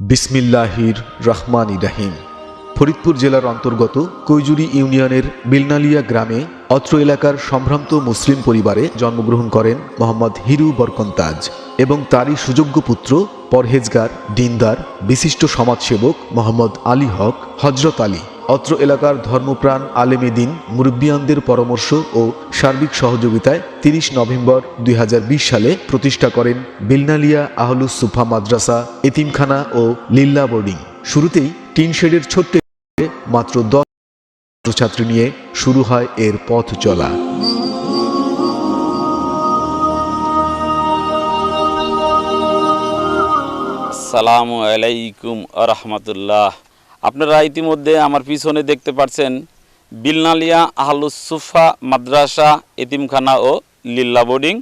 বিসমিল্লাহির রহমান ইরাহিম ফরিদপুর জেলার অন্তর্গত কৈজুরি ইউনিয়নের বিলনালিয়া গ্রামে অত্র এলাকার সম্ভ্রান্ত মুসলিম পরিবারে জন্মগ্রহণ করেন মোহাম্মদ হিরু বরকন্তাজ এবং তারই সুযোগ্য পুত্র, পরহেজগার, দিনদার, বিশিষ্ট সমাজসেবক মোহাম্মদ আলী হক হজরত আলী। অত্র এলাকার ধর্মপ্রাণ আলেমেদিন মুরব্বিয়ানদের পরামর্শ ও সার্বিক সহযোগিতায় তিরিশ নভেম্বর দুই হাজার বিশ সালে প্রতিষ্ঠা করেন বিলনালিয়া আহলুস সুফা মাদ্রাসা, এতিমখানা ও লিল্লা বোর্ডিং। শুরুতেই টিন শেডের ছোট্ট মাত্র দশ ছাত্রছাত্রী নিয়ে শুরু হয় এর পথ চলা। আসসালামু আলাইকুম আরহামতুল্লাহ আপনারা ইতিমধ্যে আমার পিছনে দেখতে পারছেন বিলনালিয়া আহলুসুফা মাদ্রাসা এতিমখানা ও লিল্লা বোর্ডিং।